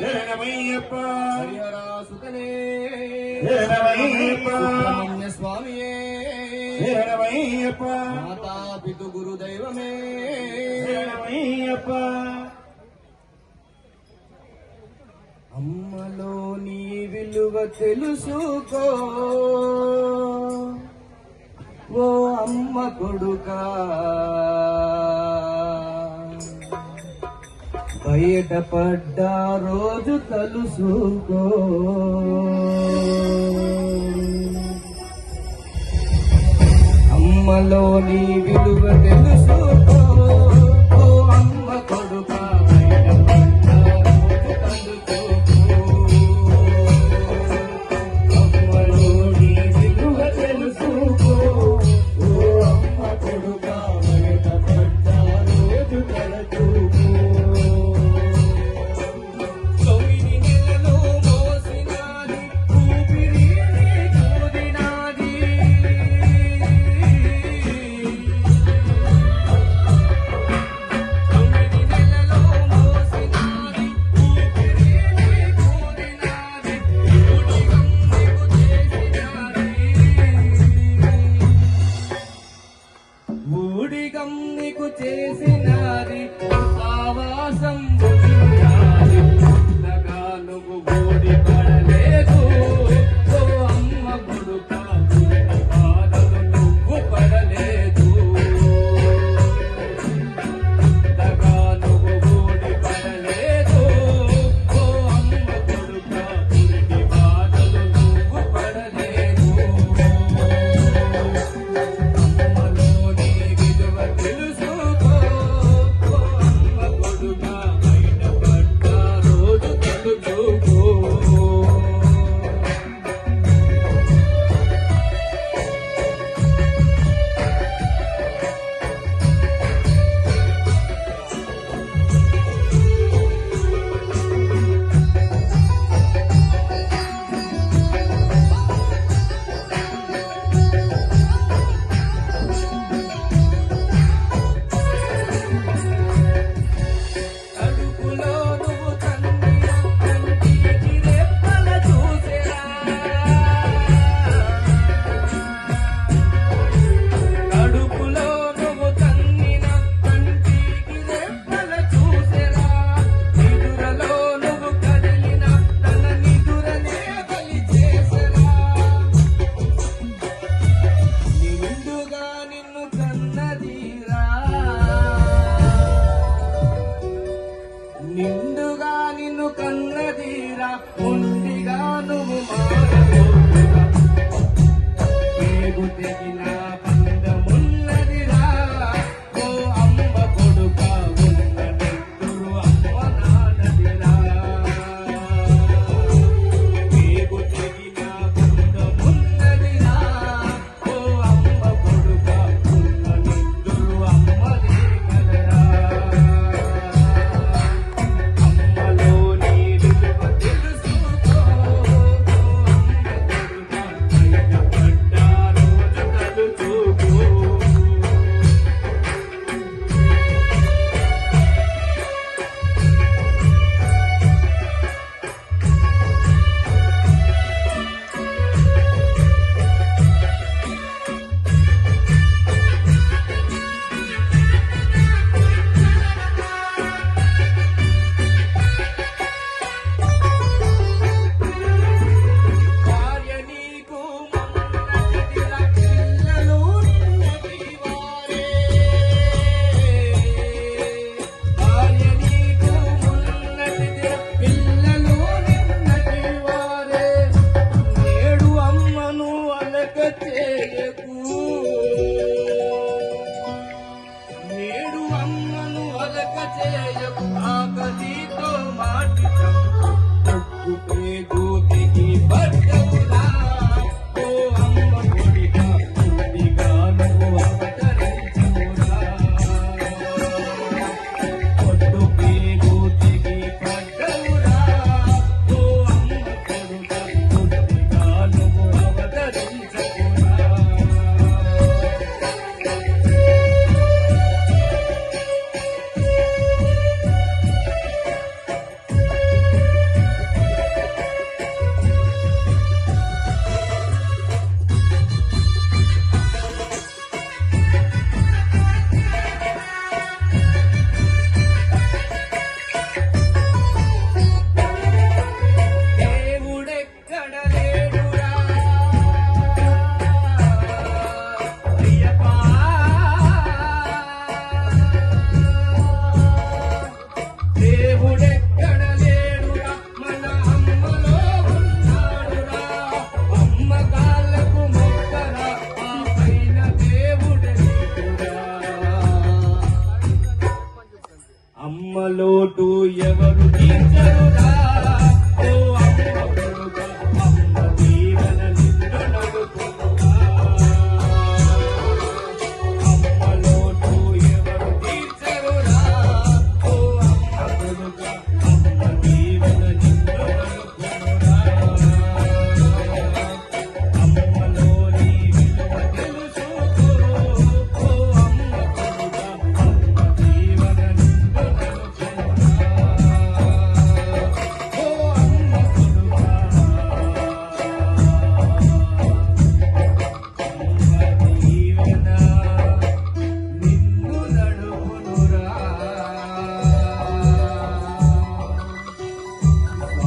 శరణమయ్యప్ప సుతనే శరణమయ్యప్ప స్వామియే శరణమయ్యప్ప మాతా పితు గురు దైవమే శరణమయ్యప్ప అమ్మలో విలువ తెలుసుకో. ఓ అమ్మ కొడుకా. బయటపడ్డ రోజు తలుసుకో. అమ్మలోని విలువ తెలుసుకో. అమ్మ. నీకు చేసినది ఆవాసం అమ్మలోటు ఎవరు తీర్చరురా?